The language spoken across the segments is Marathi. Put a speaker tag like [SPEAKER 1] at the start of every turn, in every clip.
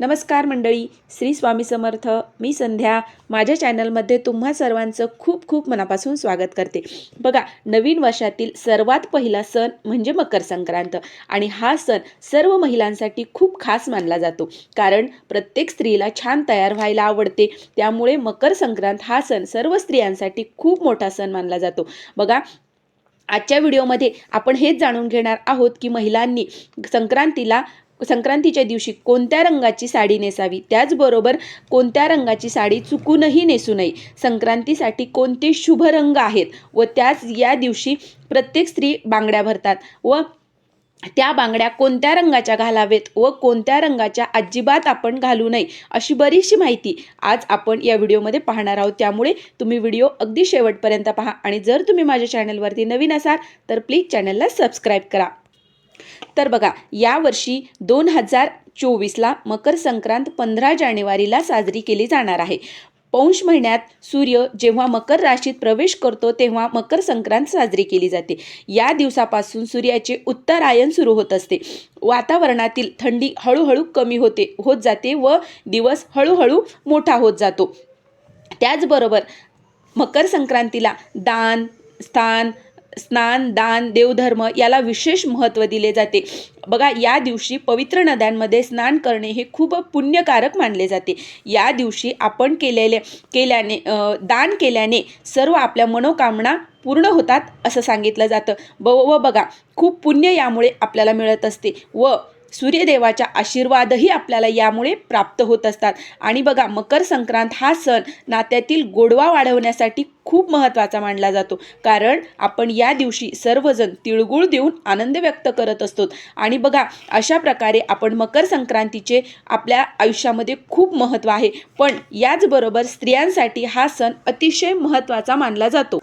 [SPEAKER 1] नमस्कार मंडळी श्री स्वामी समर्थ. मी संध्या. माझ्या चॅनलमध्ये तुम्हा सर्वांचं खूप खूप मनापासून स्वागत करते. बघा नवीन वर्षातील सर्वात पहिला सण म्हणजे मकर संक्रांत आणि हा सण सर्व महिलांसाठी खूप खास मानला जातो. कारण प्रत्येक स्त्रीला छान तयार व्हायला आवडते. त्यामुळे मकर संक्रांत हा सण सर्व स्त्रियांसाठी खूप मोठा सण मानला जातो. बघा आजच्या व्हिडिओमध्ये आपण हेच जाणून घेणार आहोत की महिलांनी संक्रांतीला संक्रांतीच्या दिवशी कोणत्या रंगाची साडी नेसावी? त्याचबरोबर कोणत्या रंगाची साडी चुकूनही नेसू नये? संक्रांतीसाठी कोणते शुभ रंग आहेत? व त्याच या दिवशी प्रत्येक स्त्री बांगड्या भरतात. व त्या बांगड्या कोणत्या रंगाच्या घालावेत? व कोणत्या रंगाच्या अजिबात आपण घालू नये? अशी बरीचशी माहिती आज आपण या व्हिडिओमध्ये पाहणार आहोत. त्यामुळे तुम्ही व्हिडिओ अगदी शेवटपर्यंत पहा. आणि जर तुम्ही माझ्या चॅनलवरती नवीन असाल तर प्लीज चॅनलला सबस्क्राईब करा. तर बघा यावर्षी दोन हजार चोवीसला मकर संक्रांत पंधरा जानेवारीला साजरी केली जाणार आहे. पौष महिन्यात सूर्य जेव्हा मकर राशीत प्रवेश करतो तेव्हा मकर संक्रांत साजरी केली जाते. या दिवसापासून सूर्याचे उत्तरायण सुरू होत असते. वातावरणातील थंडी हळूहळू कमी होते होत जाते व दिवस हळूहळू मोठा होत जातो. त्याचबरोबर मकर संक्रांतीला दान स्थान स्नान दान देवधर्म याला विशेष महत्त्व दिले जाते. बघा या दिवशी पवित्र नद्यांमध्ये स्नान करणे हे खूप पुण्यकारक मानले जाते. या दिवशी आपण केलेले केल्याने दान केल्याने सर्व आपल्या मनोकामना पूर्ण होतात असं सांगितलं जातं. ब व बघा खूप पुण्य यामुळे आपल्याला मिळत असते. व सूर्यदेवाच्या आशीर्वादही आपल्याला यामुळे प्राप्त होत असतात. आणि बघा मकर संक्रांत हा सण नात्यातील गोडवा वाढवण्यासाठी खूप महत्त्वाचा मानला जातो. कारण आपण या दिवशी सर्वजण तिळगुळ देऊन आनंद व्यक्त करत असतो. आणि बघा अशा प्रकारे आपण मकर संक्रांतीचे आपल्या आयुष्यामध्ये खूप महत्त्व आहे. पण याचबरोबर स्त्रियांसाठी हा सण अतिशय महत्त्वाचा मानला जातो.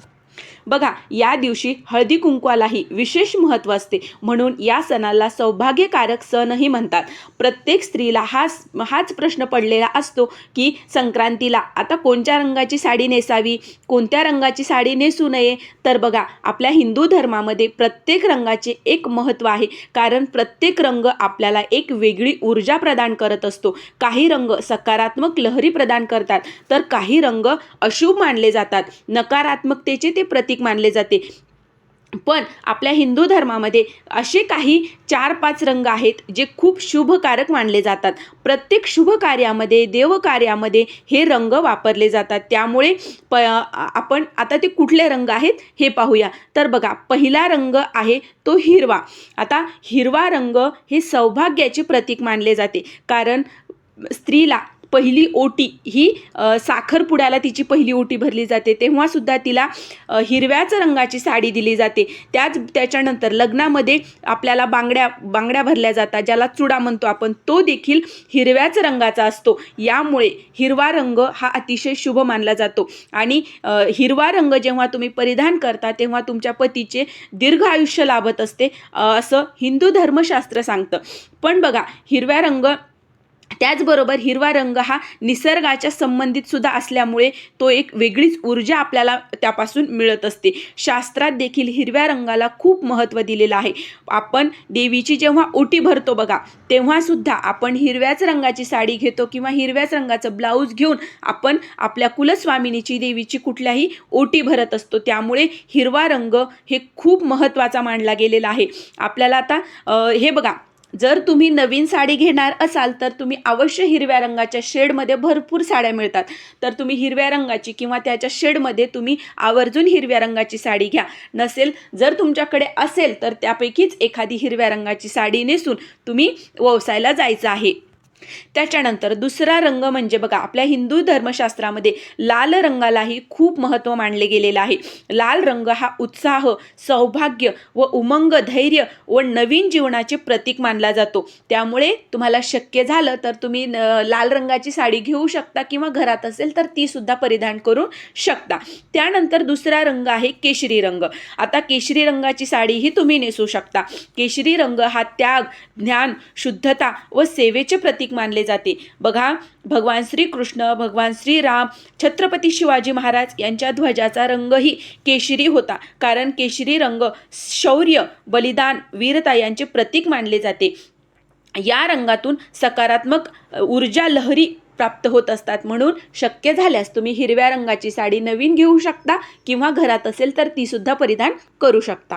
[SPEAKER 1] बघा या दिवशी हळदी कुंकवालाही विशेष महत्त्व असते. म्हणून या सणाला सौभाग्यकारक सणही म्हणतात. प्रत्येक स्त्रीला हा हाच प्रश्न पडलेला असतो की संक्रांतीला आता कोणत्या रंगाची साडी नेसावी कोणत्या रंगाची साडी नेसू नये? तर बघा आपल्या हिंदू धर्मामध्ये प्रत्येक रंगाचे एक महत्त्व आहे. कारण प्रत्येक रंग आपल्याला एक वेगळी ऊर्जा प्रदान करत असतो. काही रंग सकारात्मक लहरी प्रदान करतात. तर काही रंग अशुभ मानले जातात. नकारात्मकतेचे ते प्रतीक मानले जाते. पण आपल्या हिंदू धर्मामध्ये असे काही चार पाच रंग आहेत जे खूप शुभकारक मानले जातात. प्रत्येक शुभ कार्यामध्ये देवकार्यामध्ये हे रंग वापरले जातात. त्यामुळे प आपण आता ते कुठले रंग आहेत हे पाहूया. तर बघा पहिला रंग आहे तो हिरवा. आता हिरवा रंग हे सौभाग्याचे प्रतीक मानले जाते. कारण स्त्रीला पहिली ओटी ही साखरपुड्याला तिची पहिली ओटी भरली जाते. तेव्हासुद्धा तिला हिरव्याच रंगाची साडी दिली जाते. त्याच त्याच्यानंतर लग्नामध्ये आपल्याला बांगड्या बांगड्या भरल्या जातात ज्याला चुडा म्हणतो आपण. तो देखील हिरव्याच रंगाचा असतो. यामुळे हिरवा रंग हा अतिशय शुभ मानला जातो. आणि हिरवा रंग जेव्हा तुम्ही परिधान करता तेव्हा तुमच्या पतीचे दीर्घ आयुष्य लाभत असते असं हिंदू धर्मशास्त्र सांगतं. पण बघा हिरव्या रंग त्याचबरोबर हिरवा रंग हा निसर्गाच्या संबंधित सुद्धा असल्यामुळे तो एक वेगळीच ऊर्जा आपल्याला त्यापासून मिळत असते. शास्त्रात देखील हिरव्या रंगाला खूप महत्त्व दिलेलं आहे. आपण देवीची जेव्हा ओटी भरतो बघा तेव्हासुद्धा आपण हिरव्याच रंगाची साडी घेतो किंवा हिरव्याच रंगाचं ब्लाऊज घेऊन आपण आपल्या कुलस्वामिनीची देवीची कुठल्याही ओटी भरत असतो. त्यामुळे हिरवा रंग हे खूप महत्त्वाचा मानला गेलेला आहे. आपल्याला आता हे बघा जर तुम्ही नवीन साडी घेणार असाल तर तुम्ही अवश्य हिरव्या रंगाच्या शेडमध्ये भरपूर साड्या मिळतात. तर तुम्ही हिरव्या रंगाची किंवा त्याच्या शेडमध्ये तुम्ही आवर्जून हिरव्या रंगाची साडी घ्या. नसेल जर तुमच्याकडे असेल तर त्यापैकीच एखादी हिरव्या रंगाची साडी नेसून तुम्ही व्यवसायाला जायचं आहे. त्याच्यानंतर दुसरा रंग म्हणजे बघा आपल्या हिंदू धर्मशास्त्रामध्ये लाल रंगालाही खूप महत्त्व मानले गेलेलं आहे. लाल रंग हा उत्साह सौभाग्य व उमंग धैर्य व नवीन जीवनाचे प्रतीक मानला जातो. त्यामुळे तुम्हाला शक्य झालं तर तुम्ही लाल रंगाची साडी घेऊ शकता किंवा घरात असेल तर ती सुद्धा परिधान करू शकता. त्यानंतर दुसरा रंग आहे केशरी रंग. आता केशरी रंगाची साडीही तुम्ही नेसू शकता. केशरी रंग हा त्याग ज्ञान शुद्धता व सेवेचे प्रतीक मानले जाते. बघा भगवान श्रीकृष्ण भगवान श्रीराम छत्रपती शिवाजी महाराज यांच्या ध्वजाचा रंगही केशरी होता. कारण केशरी रंग शौर्य बलिदान वीरता यांचे प्रतीक मानले जाते. या रंगातून सकारात्मक ऊर्जा लहरी प्राप्त होत असतात. म्हणून शक्य झाल्यास तुम्ही हिरव्या रंगाची साडी नवीन घेऊ शकता किंवा घरात असेल तर ती सुद्धा परिधान करू शकता.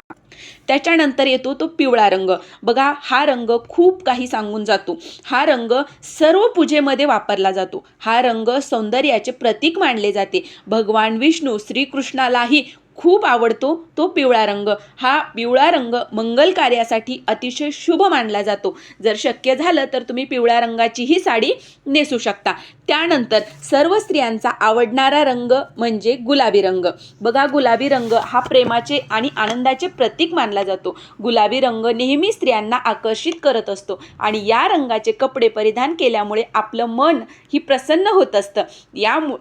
[SPEAKER 1] त्याच्यानंतर येतो तो पिवळा रंग. बघा हा रंग खूप काही सांगून जातो. हा रंग सर्व पूजेमध्ये वापरला जातो. हा रंग सौंदर्याचे प्रतीक मानले जाते. भगवान विष्णू श्रीकृष्णालाही खूप आवडतो तो पिवळा रंग. हा पिवळा रंग मंगल कार्यासाठी अतिशय शुभ मानला जातो. जर शक्य झालं तर तुम्ही पिवळ्या रंगाचीही साडी नेसू शकता. त्यानंतर सर्व स्त्रियांचा आवडणारा रंग म्हणजे गुलाबी रंग. बघा गुलाबी रंग हा प्रेमाचे आणि आनंदाचे प्रतीक मानला जातो. गुलाबी रंग नेहमी स्त्रियांना आकर्षित करत असतो आणि या रंगाचे कपडे परिधान केल्यामुळे आपलं मन ही प्रसन्न होत असतं. यामु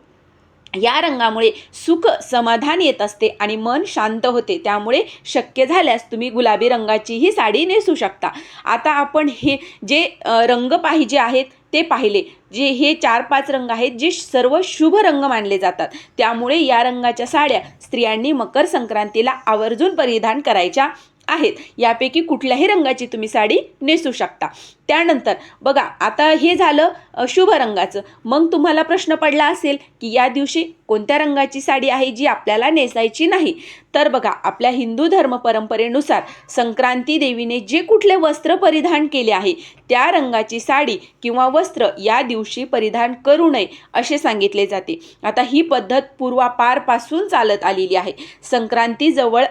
[SPEAKER 1] या रंगामुळे सुख समाधान येत असते आणि मन शांत होते. त्यामुळे शक्य झाल्यास तुम्ही गुलाबी रंगाचीही साडी नेसू शकता. आता आपण हे जे रंग पाहिजे आहेत ते पाहिले. जे हे चार पाच रंग आहेत जे सर्व शुभ रंग मानले जातात. त्यामुळे या रंगाच्या साड्या स्त्रियांनी मकर संक्रांतीला आवर्जून परिधान करायच्या. आहेत. यापैकी कुठल्याही रंगाची तुम्ही साडी नेसू शकता. त्यानंतर बघा आता हे झालं शुभ रंगाचं. मग तुम्हाला प्रश्न पडला असेल की या दिवशी कोणत्या रंगाची साडी आहे जी आपल्याला नेसायची नाही? तर बघा आपल्या हिंदू धर्म परंपरेनुसार संक्रांती देवीने जे कुठले वस्त्र परिधान केले आहे त्या रंगाची साडी किंवा वस्त्र या दिवशी परिधान करू नये असे सांगितले जाते. आता ही पद्धत पूर्वापारपासून चालत आलेली आहे. संक्रांती जवळ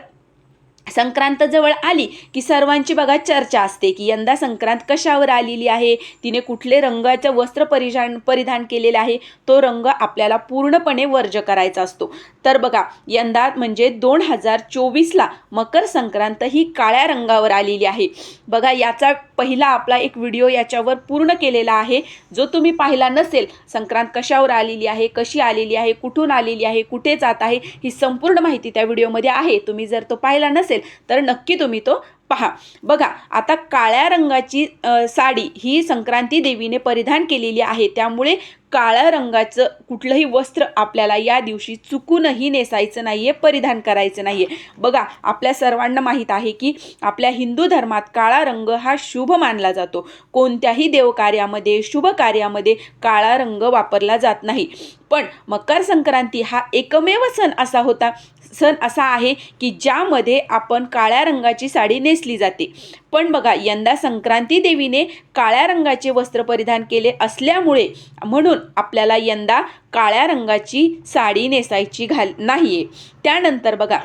[SPEAKER 1] संक्रांत जवळ आली की सर्वांची बघा चर्चा असते की यंदा संक्रांत कशावर आलेली आहे? तिने कुठले रंगाचं वस्त्र परिधान परिधान केलेलं आहे? तो रंग आपल्याला पूर्णपणे वर्ज करायचा असतो. तर बघा यंदा म्हणजे दोन हजार चोवीसला मकर संक्रांत ही काळ्या रंगावर आलेली आहे. बघा याचा पहिला आपला एक व्हिडिओ याच्यावर पूर्ण केलेला आहे. जो तुम्ही पाहिला नसेल संक्रांत कशावर आलेली आहे? कशी आलेली आहे? कुठून आलेली आहे? कुठे जात आहे? ही संपूर्ण माहिती त्या व्हिडिओमध्ये आहे. तुम्ही जर तो पाहिला नसेल तर नक्की तुम्ही तो पहा. बघा आता काळ्या रंगाची साडी ही संक्रांती देवीने परिधान केलेली आहे. त्यामुळे काळ्या रंगाचं कुठलंही वस्त्र आपल्याला या दिवशी चुकूनही नेसायचं नाही आहे परिधान करायचं नाही आहे बघा आपल्या सर्वांना माहीत आहे की आपल्या हिंदू धर्मात काळा रंग हा शुभ मानला जातो. कोणत्याही देवकार्यामध्ये शुभ कार्यामध्ये काळा रंग वापरला जात नाही. पण मकर संक्रांती हा एकमेव सण असा होता. सण असा आहे की ज्यामध्ये आपण काळ्या रंगाची साडी नेसली जाते. पण बघा यंदा संक्रांती देवीने काळ्या रंगाचे वस्त्र परिधान केले असल्यामुळे म्हणून आपल्याला यंदा काळ्या रंगाची साडी नेसायची घाल नाही आहे त्यानंतर बघा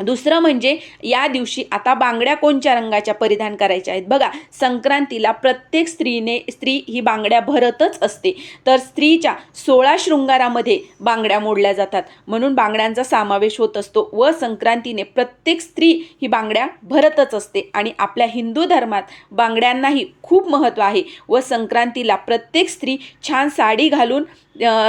[SPEAKER 1] दुसरं म्हणजे या दिवशी आता बांगड्या कोणत्या रंगाच्या परिधान करायच्या आहेत? बघा संक्रांतीला प्रत्येक स्त्रीने स्त्री ही बांगड्या भरतच असते. तर स्त्रीच्या सोळा शृंगारामध्ये बांगड्या मोडल्या जातात. म्हणून बांगड्यांचा समावेश होत असतो व संक्रांतीने प्रत्येक स्त्री ही बांगड्या भरतच असते. आणि आपल्या हिंदू धर्मात बांगड्यांनाही खूप महत्त्व आहे व संक्रांतीला प्रत्येक स्त्री छान साडी घालून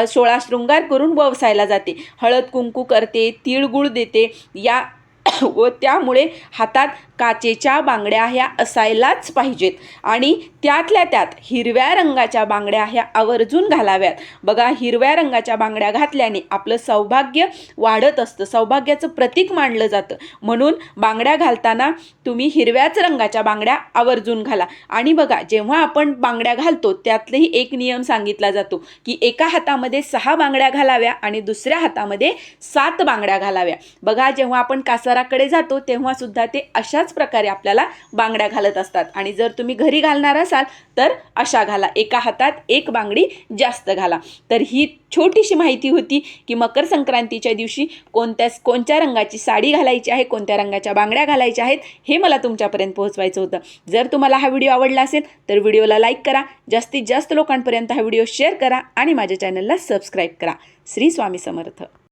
[SPEAKER 1] सोळा शृंगार करून व्यवसायाला जाते. हळद कुंकू करते तिळगुळ देते. या व त्यामुळे हातात काचेच्या बांगड्या ह्या असायलाच पाहिजेत. आणि त्यातल्या त्यात हिरव्या रंगाच्या बांगड्या ह्या आवर्जून घालाव्यात. बघा हिरव्या रंगाच्या बांगड्या घातल्याने आपलं सौभाग्य वाढत असतं. सौभाग्याचं प्रतीक मानलं जातं. म्हणून बांगड्या घालताना तुम्ही हिरव्याच रंगाच्या बांगड्या आवर्जून घाला. आणि बघा जेव्हा आपण बांगड्या घालतो त्यातलेही एक नियम सांगितला जातो की एका हातामध्ये सहा बांगड्या घालाव्या आणि दुसऱ्या हातामध्ये सात बांगड्या घालाव्या. बघा जेव्हा आपण कासाराकडे जातो तेव्हा सुद्धा ते अशाच प्रकारे आपल्याला बांगड्या घालत असतात. आणि जर तुम्ही घरी घालणार असाल तर अशा घाला. एका हातात एक बांगडी जास्त घाला. तर ही छोटीशी माहिती होती की मकर संक्रांतीच्या दिवशी कोणत्या कोणत्या रंगाची साडी घालायची आहे कोणत्या रंगाच्या बांगड्या घालायच्या आहेत हे मला तुमच्यापर्यंत पोहोचवायचं होतं. जर तुम्हाला हा व्हिडिओ आवडला असेल तर व्हिडिओला लाईक करा. जास्तीत जास्त लोकांपर्यंत हा व्हिडिओ शेअर करा आणि माझ्या चॅनलला सबस्क्राईब करा. श्री स्वामी समर्थ.